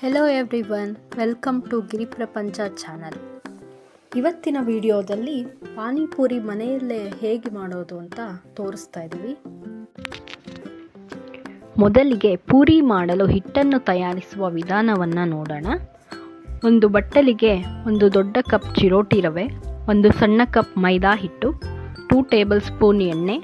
Hello everyone welcome to Giri Prapancha channel ಇವತ್ತಿನ ವಿಡಿಯೋದಲ್ಲಿ ಪಾನಿಪುರಿ ಮನೆಯಲ್ಲೇ ಹೇಗೆ ಮಾಡೋದು ಅಂತ ತೋರಿಸ್ತಾ ಇದ್ದೀವಿ. ಮೊದಲಿಗೆ ಪೂರಿ ಮಾಡಲು ಹಿಟ್ಟನ್ನು ತಯಾರಿಸುವ ವಿಧಾನವನ್ನು ನೋಡೋಣ. ಒಂದು ಬಟ್ಟಲಿಗೆ ಒಂದು ದೊಡ್ಡ ಕಪ್ ಚಿರೋಟಿ ರವೆ, ಒಂದು ಸಣ್ಣ ಕಪ್ ಮೈದಾ ಹಿಟ್ಟು, ಟೂ ಟೇಬಲ್ ಸ್ಪೂನ್ ಎಣ್ಣೆ,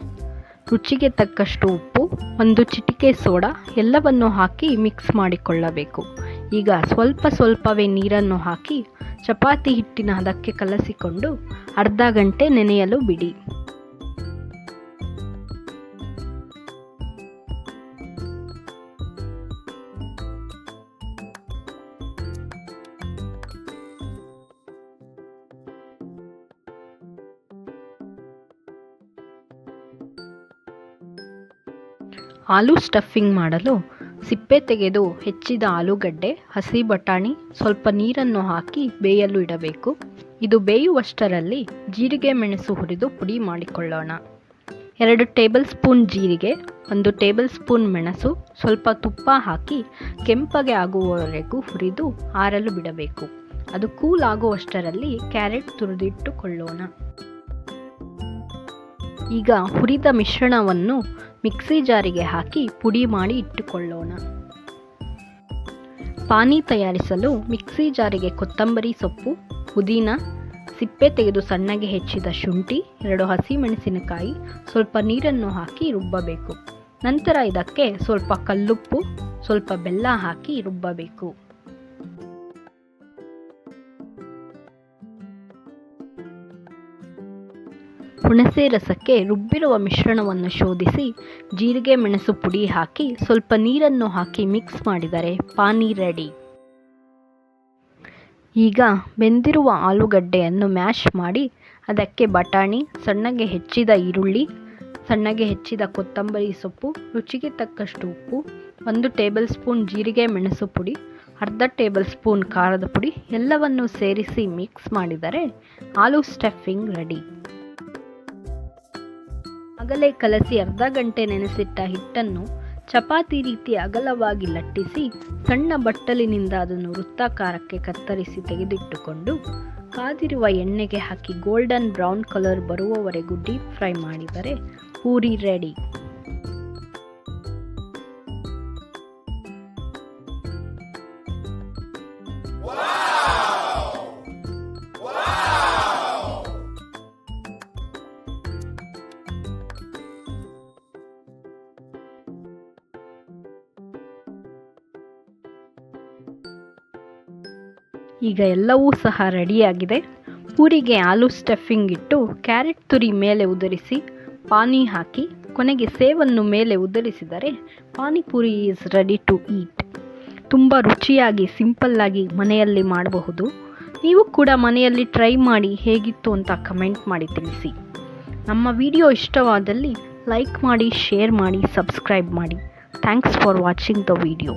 ರುಚಿಗೆ ತಕ್ಕಷ್ಟು ಉಪ್ಪು, ಒಂದು ಚಿಟಿಕೆ ಸೋಡಾ ಎಲ್ಲವನ್ನು ಹಾಕಿ ಮಿಕ್ಸ್ ಮಾಡಿಕೊಳ್ಳಬೇಕು. ಈಗ ಸ್ವಲ್ಪ ಸ್ವಲ್ಪವೇ ನೀರನ್ನು ಹಾಕಿ ಚಪಾತಿ ಹಿಟ್ಟಿನ ಹದಕ್ಕೆ ಕಲಸಿಕೊಂಡು ಅರ್ಧ ಗಂಟೆ ನೆನೆಯಲು ಬಿಡಿ. ಆಲೂ ಸ್ಟಫಿಂಗ್ ಮಾಡಲು ಸಿಪ್ಪೆ ತೆಗೆದು ಹೆಚ್ಚಿದ ಆಲೂಗಡ್ಡೆ, ಹಸಿ ಬಟಾಣಿ, ಸ್ವಲ್ಪ ನೀರನ್ನು ಹಾಕಿ ಬೇಯಲು ಇಡಬೇಕು. ಇದು ಬೇಯುವಷ್ಟರಲ್ಲಿ ಜೀರಿಗೆ ಮೆಣಸು ಹುರಿದು ಪುಡಿ ಮಾಡಿಕೊಳ್ಳೋಣ. ಎರಡು ಟೇಬಲ್ ಸ್ಪೂನ್ ಜೀರಿಗೆ, ಒಂದು ಟೇಬಲ್ ಸ್ಪೂನ್ ಮೆಣಸು, ಸ್ವಲ್ಪ ತುಪ್ಪ ಹಾಕಿ ಕೆಂಪಗೆ ಆಗುವವರೆಗೂ ಹುರಿದು ಆರಲು ಬಿಡಬೇಕು. ಅದು ಕೂಲ್ ಆಗುವಷ್ಟರಲ್ಲಿ ಕ್ಯಾರೆಟ್ ತುರಿದಿಟ್ಟುಕೊಳ್ಳೋಣ. ಈಗ ಹುರಿದ ಮಿಶ್ರಣವನ್ನು ಮಿಕ್ಸಿ ಜಾರಿಗೆ ಹಾಕಿ ಪುಡಿ ಮಾಡಿ ಇಟ್ಟುಕೊಳ್ಳೋಣ. ಪಾನಿ ತಯಾರಿಸಲು ಮಿಕ್ಸಿ ಜಾರಿಗೆ ಕೊತ್ತಂಬರಿ ಸೊಪ್ಪು, ಪುದೀನ, ಸಿಪ್ಪೆ ತೆಗೆದು ಸಣ್ಣಗೆ ಹೆಚ್ಚಿದ ಶುಂಠಿ, ಎರಡು ಹಸಿಮೆಣಸಿನಕಾಯಿ, ಸ್ವಲ್ಪ ನೀರನ್ನು ಹಾಕಿ ರುಬ್ಬಬೇಕು. ನಂತರ ಇದಕ್ಕೆ ಸ್ವಲ್ಪ ಕಲ್ಲುಪ್ಪು, ಸ್ವಲ್ಪ ಬೆಲ್ಲ ಹಾಕಿ ರುಬ್ಬಬೇಕು. ಹುಣಸೆ ರಸಕ್ಕೆ ರುಬ್ಬಿರುವ ಮಿಶ್ರಣವನ್ನು ಶೋಧಿಸಿ ಜೀರಿಗೆ ಮೆಣಸು ಪುಡಿ ಹಾಕಿ ಸ್ವಲ್ಪ ನೀರನ್ನು ಹಾಕಿ ಮಿಕ್ಸ್ ಮಾಡಿದರೆ ಪಾನಿ ರೆಡಿ. ಈಗ ಬೆಂದಿರುವ ಆಲೂಗಡ್ಡೆಯನ್ನು ಮ್ಯಾಶ್ ಮಾಡಿ ಅದಕ್ಕೆ ಬಟಾಣಿ, ಸಣ್ಣಗೆ ಹೆಚ್ಚಿದ ಈರುಳ್ಳಿ, ಸಣ್ಣಗೆ ಹೆಚ್ಚಿದ ಕೊತ್ತಂಬರಿ ಸೊಪ್ಪು, ರುಚಿಗೆ ತಕ್ಕಷ್ಟು ಉಪ್ಪು, ಒಂದು ಟೇಬಲ್ ಸ್ಪೂನ್ ಜೀರಿಗೆ ಮೆಣಸು ಪುಡಿ, ಅರ್ಧ ಟೇಬಲ್ ಸ್ಪೂನ್ ಖಾರದ ಪುಡಿ ಎಲ್ಲವನ್ನು ಸೇರಿಸಿ ಮಿಕ್ಸ್ ಮಾಡಿದರೆ ಆಲೂ ಸ್ಟಫಿಂಗ್ ರೆಡಿ. ಅಗಲೇ ಕಲಸಿ ಅರ್ಧ ಗಂಟೆ ನೆನೆಸಿಟ್ಟ ಹಿಟ್ಟನ್ನು ಚಪಾತಿ ರೀತಿ ಅಗಲವಾಗಿ ಲಟ್ಟಿಸಿ ಸಣ್ಣ ಬಟ್ಟಲಿನಿಂದ ಅದನ್ನು ವೃತ್ತಾಕಾರಕ್ಕೆ ಕತ್ತರಿಸಿ ತೆಗೆದಿಟ್ಟುಕೊಂಡು ಕಾದಿರುವ ಎಣ್ಣೆಗೆ ಹಾಕಿ ಗೋಲ್ಡನ್ ಬ್ರೌನ್ ಕಲರ್ ಬರುವವರೆಗೂ ಡೀಪ್ ಫ್ರೈ ಮಾಡಿದರೆ ಪೂರಿ ರೆಡಿ. ಈಗ ಎಲ್ಲವೂ ಸಹ ರೆಡಿಯಾಗಿದೆ. ಪೂರಿಗೆ ಆಲೂ ಸ್ಟಫಿಂಗ್ ಇಟ್ಟು ಕ್ಯಾರೆಟ್ ತುರಿ ಮೇಲೆ ಉದುರಿಸಿ ಪಾನಿ ಹಾಕಿ ಕೊನೆಗೆ ಸೇವನ್ನು ಮೇಲೆ ಉದುರಿಸಿದರೆ panipuri is ready to eat ತುಂಬ ರುಚಿಯಾಗಿ ಸಿಂಪಲ್ಲಾಗಿ ಮನೆಯಲ್ಲಿ ಮಾಡಬಹುದು. ನೀವು ಕೂಡ ಮನೆಯಲ್ಲಿ ಟ್ರೈ ಮಾಡಿ ಹೇಗಿತ್ತು ಅಂತ ಕಮೆಂಟ್ ಮಾಡಿ ತಿಳಿಸಿ. ನಮ್ಮ ವಿಡಿಯೋ ಇಷ್ಟವಾದಲ್ಲಿ ಲೈಕ್ ಮಾಡಿ ಶೇರ್ ಮಾಡಿ ಸಬ್ಸ್ಕ್ರೈಬ್ ಮಾಡಿ. Thanks for watching the video